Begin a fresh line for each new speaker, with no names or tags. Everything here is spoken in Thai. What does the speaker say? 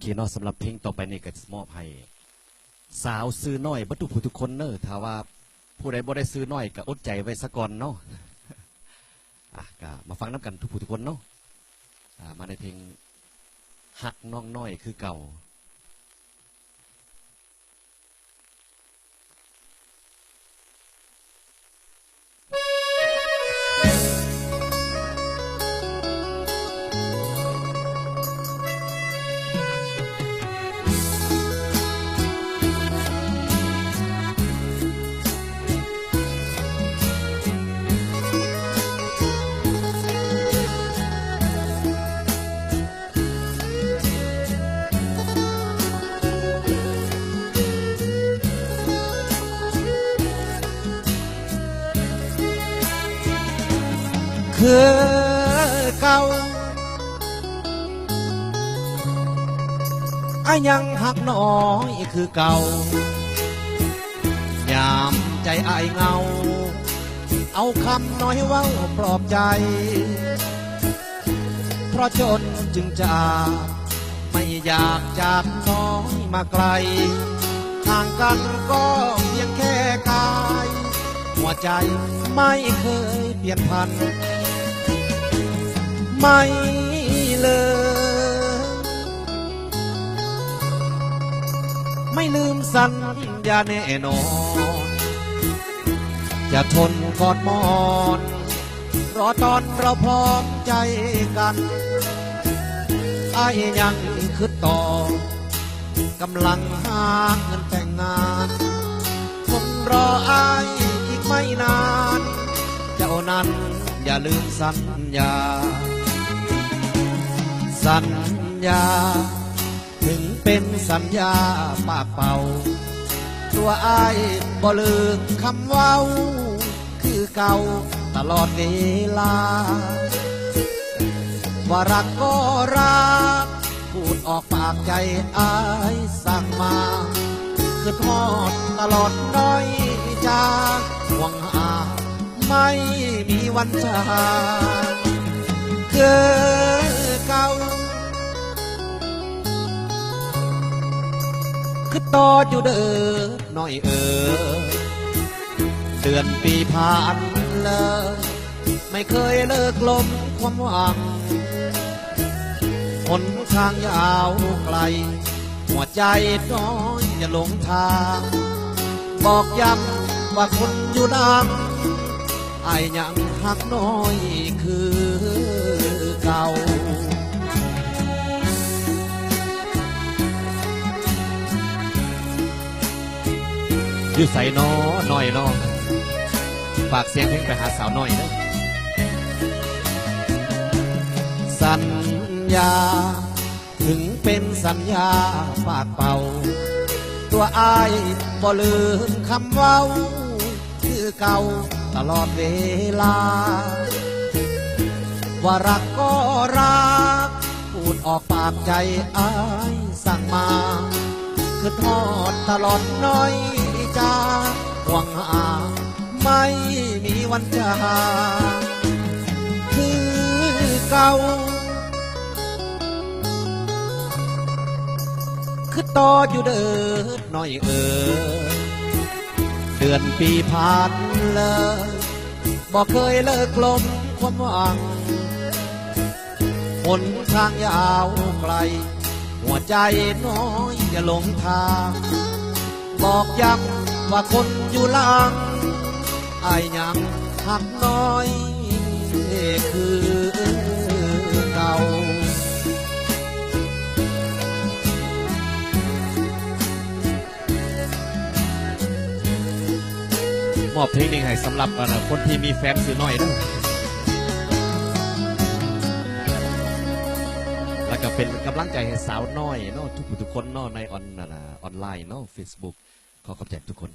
เคเนาะสำหรับเพลงต่อไปนี่ก็มอบให้สาวซื้อน้อยบัตุผู้ทุกคนเนอะถ้าว่าผู้ใดบ่ได้ซื้อน้อยก็อดใจไว้ซะก่อนเนาะอะก็มาฟังน้ำกันทุกผู้ทุกคนเนาะมาในเพลงหักน้องน้อยคือเก่า คือเก่าอายังหักน้อยคือเก่ายามใจอายเงา เอาคำน้อยเว้าปลอบใจ เพราะจนจึงจะไม่อยากจากน้อยมาไกล ห่างกันก็เพียงแค่กาย หัวใจไม่เคยเปลี่ยนพัน ไม่เลย ไม่ลืมสัญญาแน่นอน จะทนกอดมอน รอตอนเราพร้อมใจกันไอ้ยังคือต่อกำลังหาเงินแต่งงานคนรอไอ้อีกไม่นาน เจ้านั้นอย่าลืมสัญญา สัญญา ถึงเป็นสัญญาปากเป่า ตัวอายบ่ลืมคำเว้า คือเก่าตลอดเวลา ว่ารักก็รัก พูดออกปากใจอายสั่งมาคือทอดตลอดน้อยจาหวังหาไม่มีวันจางคือเก่าคือต่ออยู่เด้อหน่อยเออเดือนปีผ่านเลยไม่เคยเลิกลมความหวังหนทางยาวไกล หัวใจน้อยอย่าหลงทาง บอกย้ำว่าคนอยู่ดังไอ้ายยังหักน้อยคือเก่า อยู่ใส่น้อหน่อยนอฝากเสียงเพลงไปหาสาวหน่อยนะสัญญา ถึงเป็นสัญญาปากเป่า ตัวอายบ่ลืมคำเว้า คือเก่าตลอดเวลา ว่ารักก็รัก พูดออกปากใจอายสั่งมา คือทอดตลอดน้อย วันจางคือเก่าคือต่ออยู่เด้อน้อยเออเดือนปีผ่านเลยบอกเคยเลิกลมความหวังหนทางยาวไกล หัวใจน้อยอย่าหลงทาง บอกย้ำว่าคนอยู่หลังอายยัง หักน้อยคือเก่ามอบเพลงนี้ให้สำหรับคนที่มีแฟนซื้อน้อยด้วยแล้วก็เป็นกำลังใจให้สาวน้อยเนาะทุกทุกคนเนาะในออนน่ะนะออนไลน์เนาะ Facebook ขอขอบใจทุกคน